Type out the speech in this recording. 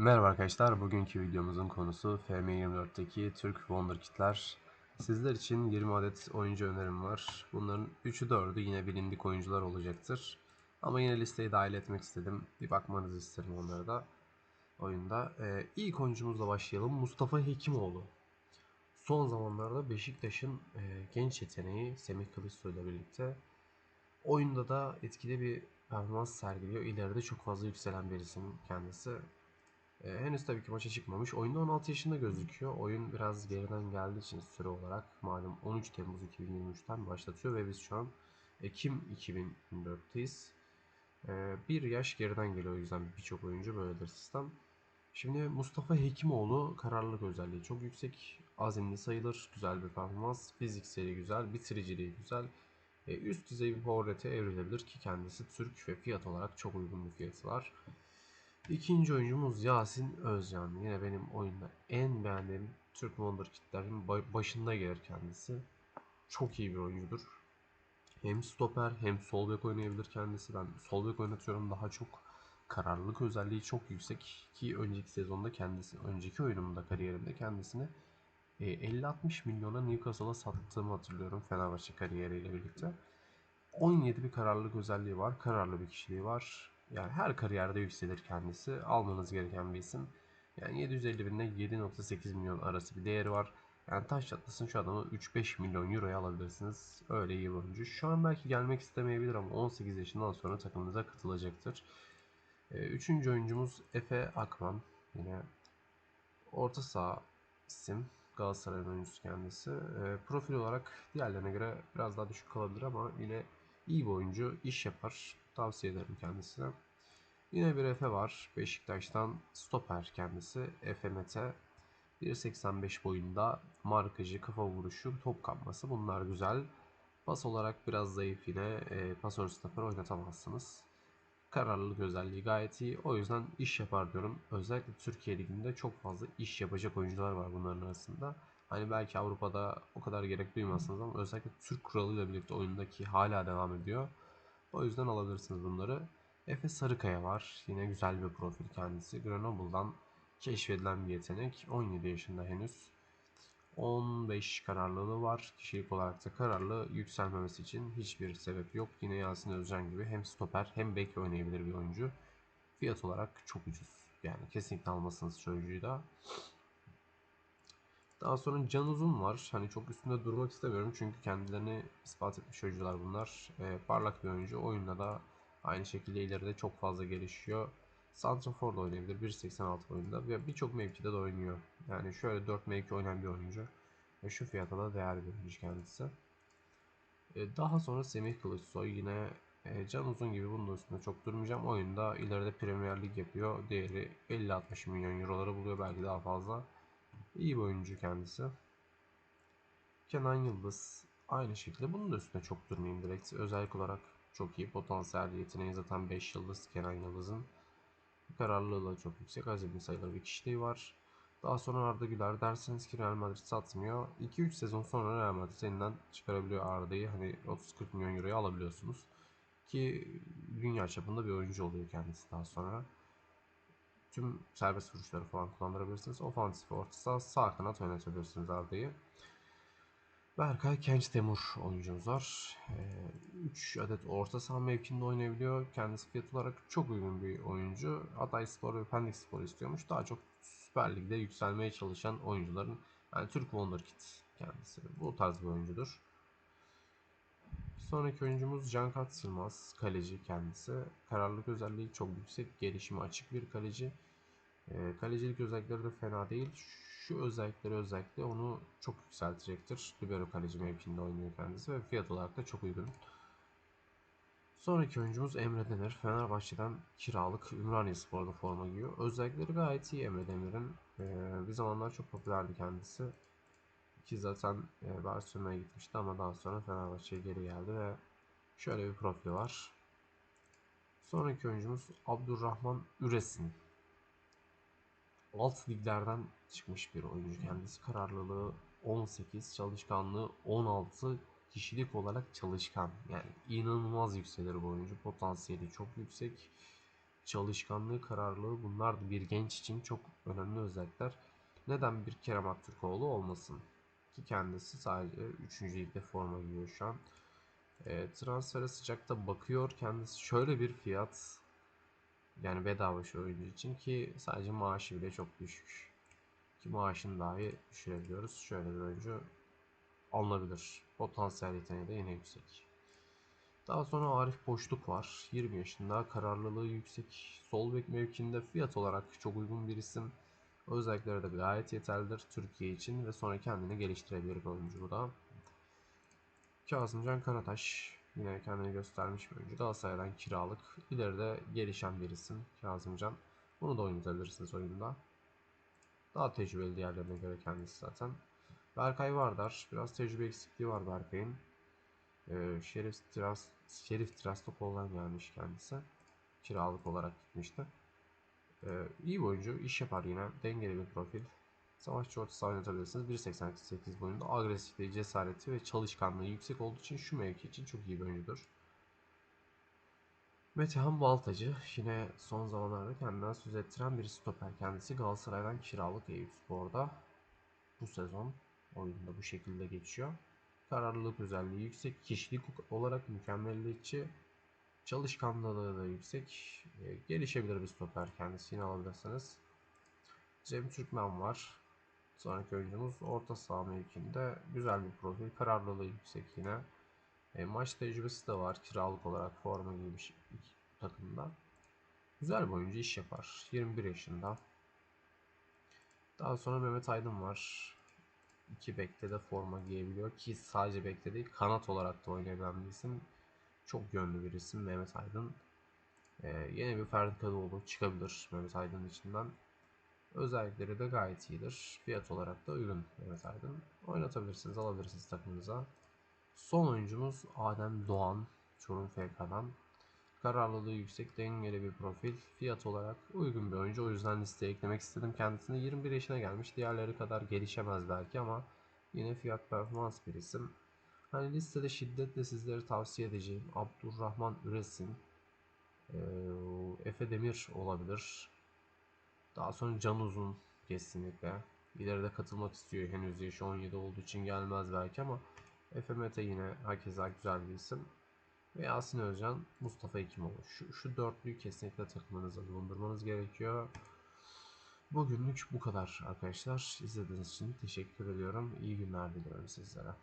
Merhaba arkadaşlar, bugünkü videomuzun konusu FM24'teki Türk Wonderkid'ler. Sizler için 20 adet oyuncu önerim var. Bunların 3'ü 4'ü yine bilindik oyuncular olacaktır. Ama yine listeye dahil etmek istedim. Bir bakmanızı isterim onlara da oyunda. Ee, ilk oyuncumuzla başlayalım. Mustafa Hekimoğlu. Son zamanlarda Beşiktaş'ın e, genç yeteneği Semih Kılıçsoy ile birlikte oyunda da etkili bir performans sergiliyor. İleride çok fazla yükselen bir isim kendisi. Ee, henüz tabii ki maça çıkmamış. Oyunda 16 yaşında gözüküyor. Oyun biraz geriden geldiği için süre olarak malum 13 Temmuz 2023'ten başlatıyor ve biz şu an Ekim 2024'teyiz. Ee, bir yaş geriden geliyor o yüzden birçok oyuncu böyledir sistem. Şimdi Mustafa Hekimoğlu kararlılık özelliği çok yüksek. Azimli sayılır. Güzel bir performans. Fizikseli güzel. Bitiriciliği güzel. E, üst düzey bir forvete evrilebilir ki kendisi Türk ve fiyat olarak çok uygun bir fiyatı var. İkinci oyuncumuz Yasin Özcan. Yine benim oyunda en beğendiğim Türk Wonderkid'lerin başında gelir kendisi. Çok iyi bir oyuncudur. Hem stoper hem sol bek oynayabilir kendisi. Ben sol bek oynatıyorum daha çok. Kararlılık özelliği çok yüksek ki önceki sezonda kendisi, önceki oyunumda kariyerimde kendisini 50-60 e, milyona Newcastle'a sattığımı hatırlıyorum Fenerbahçe kariyeriyle birlikte. 17 bir kararlılık özelliği var. Kararlı bir kişiliği var. Yani her kariyerde yükselir kendisi. Almanız gereken bir isim. Yani 750 bin ile 7.8 milyon arası bir değeri var. Yani taş çatlasın şu adamı 3-5 milyon euroya alabilirsiniz. Öyle iyi bir oyuncu. Şu an belki gelmek istemeyebilir ama 18 yaşından sonra takımınıza katılacaktır. Ee, üçüncü oyuncumuz Efe Akman. Yine orta saha isim. Galatasaray'ın oyuncusu kendisi. E, profil olarak diğerlerine göre biraz daha düşük kalabilir ama yine iyi bir oyuncu. iş yapar. Tavsiye ederim kendisine. Yine bir Efe var. Beşiktaş'tan stoper kendisi. Efe Mete. 1.85 boyunda markacı, kafa vuruşu, top kapması bunlar güzel. Pas olarak biraz zayıf yine. E, pasör stoper oynatamazsınız. Kararlılık özelliği gayet iyi. O yüzden iş yapar diyorum. Özellikle Türkiye Ligi'nde çok fazla iş yapacak oyuncular var bunların arasında. Hani belki Avrupa'da o kadar gerek duymazsınız ama özellikle Türk kuralıyla birlikte oyundaki hala devam ediyor. O yüzden alabilirsiniz bunları. Efe Sarıkaya var. Yine güzel bir profil kendisi. Grenoble'dan keşfedilen bir yetenek. 17 yaşında henüz. 15 kararlılığı var. Kişilik olarak da kararlı yükselmemesi için hiçbir sebep yok. Yine Yasin Özcan gibi hem stoper hem bek oynayabilir bir oyuncu. Fiyat olarak çok ucuz. Yani kesinlikle almasınız çocuğu da. Daha sonra Can Uzun var. Hani çok üstünde durmak istemiyorum çünkü kendilerini ispat etmiş oyuncular bunlar. E, parlak bir oyuncu. Oyunda da aynı şekilde ileride çok fazla gelişiyor. Santrafor da oynayabilir. 1.86 oyunda ve birçok mevkide de oynuyor. Yani şöyle 4 mevki oynayan bir oyuncu. Ve şu fiyata da değerli bir oyuncu kendisi. E, daha sonra Semih Kılıçsoy yine e, Can Uzun gibi bunun üstünde çok durmayacağım. Oyunda ileride Premier Lig yapıyor. Değeri 50-60 milyon euroları buluyor belki daha fazla. İyi bir oyuncu kendisi. Kenan Yıldız aynı şekilde bunun da üstüne çok durmayayım direkt. Özellik olarak çok iyi potansiyel yeteneği zaten 5 yıldız Kenan Yıldız'ın. Kararlılığı da çok yüksek. Azimli sayılır bir kişiliği var. Daha sonra Arda Güler derseniz ki Real Madrid satmıyor. 2-3 sezon sonra Real Madrid elinden çıkarabiliyor Arda'yı. Hani 30-40 milyon euroya alabiliyorsunuz. Ki dünya çapında bir oyuncu oluyor kendisi daha sonra. Tüm serbest vuruşları falan kullandırabilirsiniz. Ofansif orta saha sağ kanat oynatabilirsiniz Arda'yı. Berkay Kenç Temur oyuncumuz var. 3 ee, adet orta saha mevkinde oynayabiliyor. Kendisi fiyat olarak çok uygun bir oyuncu. Hatay Spor ve Pendik Spor istiyormuş. Daha çok Süper Lig'de yükselmeye çalışan oyuncuların yani Türk Wonderkid kendisi. Bu tarz bir oyuncudur. Sonraki oyuncumuz Can Katsılmaz. Kaleci kendisi. Kararlılık özelliği çok yüksek. Gelişimi açık bir kaleci. E, kalecilik özellikleri de fena değil. Şu özellikleri özellikle onu çok yükseltecektir. Libero kaleci mevkinde oynuyor kendisi ve fiyat olarak da çok uygun. Sonraki oyuncumuz Emre Demir. Fenerbahçe'den kiralık Ümraniye Spor'da forma giyiyor. Özellikleri gayet iyi Emre Demir'in. Ee, bir zamanlar çok popülerdi kendisi. Ki zaten e, Barcelona'ya gitmişti ama daha sonra Fenerbahçe'ye geri geldi ve şöyle bir profili var. Sonraki oyuncumuz Abdurrahman Üresin alt liglerden çıkmış bir oyuncu. Kendisi kararlılığı 18, çalışkanlığı 16, kişilik olarak çalışkan. Yani inanılmaz yükselir bu oyuncu. Potansiyeli çok yüksek. çalışkanlığı, kararlılığı bunlar bir genç için çok önemli özellikler. Neden bir Kerem Aktürkoğlu olmasın? Ki kendisi sadece 3. ligde forma giyiyor şu an. E, transfere sıcakta bakıyor. Kendisi şöyle bir fiyat yani bedava şu oyuncu için ki sadece maaşı bile çok düşük. Ki maaşını dahi düşürebiliyoruz. Şöyle bir oyuncu alınabilir. Potansiyel yeteneği de yine yüksek. Daha sonra Arif Boşluk var. 20 yaşında, kararlılığı yüksek. Sol bek mevkinde fiyat olarak çok uygun bir isim. Özellikleri de gayet yeterlidir Türkiye için ve sonra kendini geliştirebilir bir oyuncu bu da. Kazımcan Karataş yine kendini göstermiş bir oyuncu. Galatasaray'dan kiralık. İleride gelişen bir isim Kazımcan. Bunu da oynatabilirsiniz oyunda. Daha tecrübeli diğerlerine göre kendisi zaten. Berkay Vardar. Biraz tecrübe eksikliği var Berkay'ın. Ee, Şerif Tras Şerif Trastokol'dan gelmiş kendisi. Kiralık olarak gitmişti. Ee, iyi bir oyuncu. iş yapar yine. Dengeli bir profil. Savaşçı orta saha oynatabilirsiniz. 1.88 boyunda agresifliği, cesareti ve çalışkanlığı yüksek olduğu için şu mevki için çok iyi bir oyuncudur. Metehan Baltacı yine son zamanlarda kendinden söz ettiren bir stoper kendisi Galatasaray'dan kiralık Eyüp Spor'da bu sezon oyunda bu şekilde geçiyor. Kararlılık özelliği yüksek, kişilik olarak mükemmelliyetçi, çalışkanlığı da yüksek, e, gelişebilir bir stoper kendisi yine alabilirsiniz. Cem Türkmen var. Sonraki oyuncumuz orta saha mevkinde güzel bir profil, kararlılığı yüksek yine. E, maç tecrübesi de var kiralık olarak forma giymiş iki takımda. Güzel bir oyuncu iş yapar. 21 yaşında. Daha sonra Mehmet Aydın var. İki bekte de forma giyebiliyor ki sadece bekte değil kanat olarak da oynayabilen bir isim. Çok yönlü bir isim Mehmet Aydın. Ee, yeni bir Ferdi Kadıoğlu çıkabilir Mehmet Aydın içinden. Özellikleri de gayet iyidir. Fiyat olarak da uygun Mehmet Aydın. Oynatabilirsiniz, alabilirsiniz takımınıza. Son oyuncumuz Adem Doğan. Çorum FK'dan. Kararlılığı yüksek, dengeli bir profil. Fiyat olarak uygun bir oyuncu. O yüzden listeye eklemek istedim. Kendisine 21 yaşına gelmiş. Diğerleri kadar gelişemez belki ama yine fiyat performans bir isim. Hani listede şiddetle sizlere tavsiye edeceğim Abdurrahman Üresin, ee, Efe Demir olabilir. Daha sonra Can Uzun kesinlikle. İleride katılmak istiyor. Henüz yaşı 17 olduğu için gelmez belki ama Efe Mete yine herkese güzel bir isim. Ve Yasin Özcan, Mustafa Ekimoğlu. Şu, şu dörtlüyü kesinlikle takımınıza bulundurmanız gerekiyor. Bugünlük bu kadar arkadaşlar. İzlediğiniz için teşekkür ediyorum. İyi günler diliyorum sizlere.